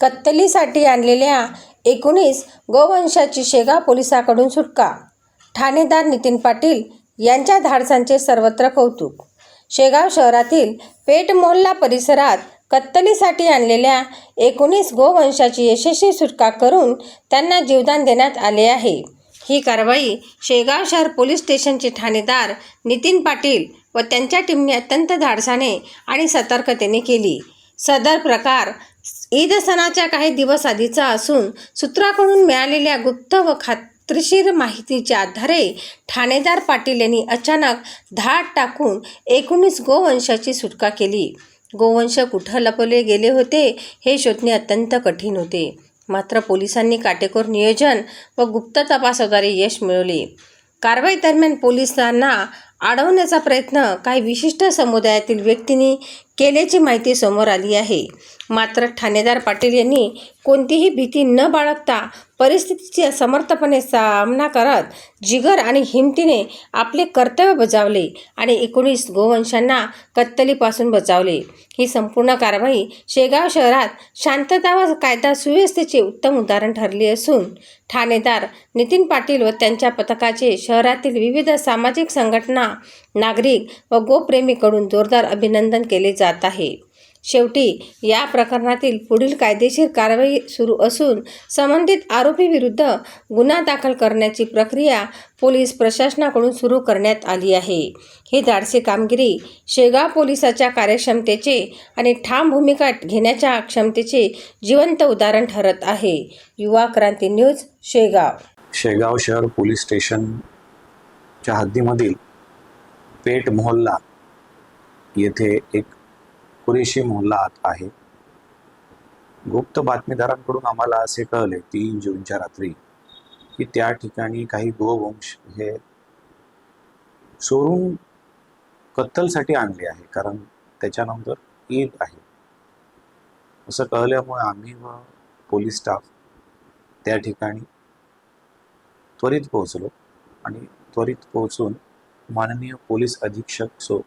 कत्तलीसाठी आणलेल्या एकोणीस गोवंशाची शेगाव पोलिसाकडून सुटका. ठाणेदार नितीन पाटील यांच्या धाडसांचे सर्वत्र कौतुक. शेगाव शहरातील पेठ परिसरात कत्तलीसाठी आणलेल्या एकोणीस गोवंशाची यशस्वी सुटका करून त्यांना जीवदान देण्यात आले आहे. ही कारवाई शेगाव शहर पोलीस स्टेशनचे ठाणेदार नितीन पाटील व त्यांच्या टीमने अत्यंत धाडसाने आणि सतर्कतेने केली. सदर प्रकार ईद सणाच्या काही दिवस आधीचा असून सूत्राकडून मिळालेल्या गुप्त व खात्रीशीर माहितीच्या आधारे ठाणेदार पाटील यांनी अचानक धाड टाकून एकोणीस गोवंशाची सुटका केली. गोवंश कुठं लपवले गेले होते हे शोधणे अत्यंत कठीण होते. मात्र पोलिसांनी काटेकोर नियोजन व गुप्त तपासाद्वारे यश मिळवले. कारवाई दरम्यान पोलिसांना अडवण्याचा प्रयत्न काही विशिष्ट समुदायातील व्यक्तींनी केल्याची माहिती समोर आली आहे. मात्र ठाणेदार पाटील यांनी कोणतीही भीती न बाळगता परिस्थितीची समर्थपणे सामना करत जिगर आणि हिमतीने आपले कर्तव्य बजावले आणि एकोणीस गोवंशांना कत्तलीपासून बचावले. ही संपूर्ण कारवाई शेगाव शहरात शांतता व कायदा सुव्यवस्थेचे उत्तम उदाहरण ठरले असून ठाणेदार नितीन पाटील व त्यांच्या पथकाचे शहरातील विविध सामाजिक संघटना नागरिक व गोप्रेमीकडून जोरदार अभिनंदन केले जात आहे. शेवटी या प्रकरणातील पुढील कायदेशीर कारवाई सुरू असून संबंधित आरोपी विरुद्ध गुन्हा दाखल करण्याची प्रक्रिया पोलीस प्रशासनाकडून सुरू करण्यात आली आहे. ही धाडसी कामगिरी शेगाव पोलिसाच्या कार्यक्षमतेचे आणि ठाम भूमिका घेण्याच्या क्षमतेचे जिवंत उदाहरण ठरत आहे. युवा क्रांती न्यूज शेगाव. शेगाव शहर पोलीस स्टेशनच्या हद्दीमधील पेठ मोहल्ला येथे एक पुरेशी मोहल्ला आहे. गुप्त बातमीदारांकडून आम्हाला असे कळले तीन जूनच्या रात्री की त्या ठिकाणी काही गोवंश हे चोरून कत्तलसाठी आणले आहे कारण त्याच्यानंतर ईद आहे. असं कळल्यामुळे आम्ही व पोलीस स्टाफ त्या ठिकाणी त्वरित पोहोचलो आणि त्वरित पोहोचून माननीय पोलीस अधीक्षक so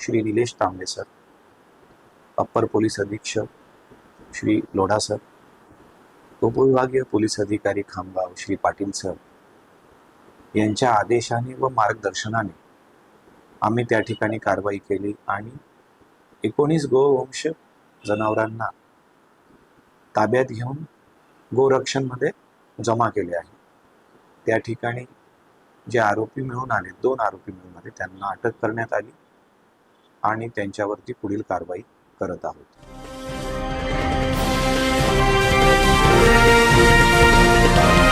Shri Nilesh Tambe sir upper police अधीक्षक श्री लोढा सर उपविभागीय पोलीस अधिकारी खामगाव श्री पाटील सर यांच्या आदेशाने व मार्गदर्शनाने आम्ही त्या ठिकाणी कारवाई केली आणि एकोणीस गोवंश जनावरांना ताब्यात घेऊन गोरक्षणमध्ये जमा केले आहे. त्या ठिकाणी जे आरोपी मिळून आले दोन आरोपी मिळून आले त्यांना अटक करण्यात आली आणि त्यांच्यावरती पुढील कारवाई करत आहोत.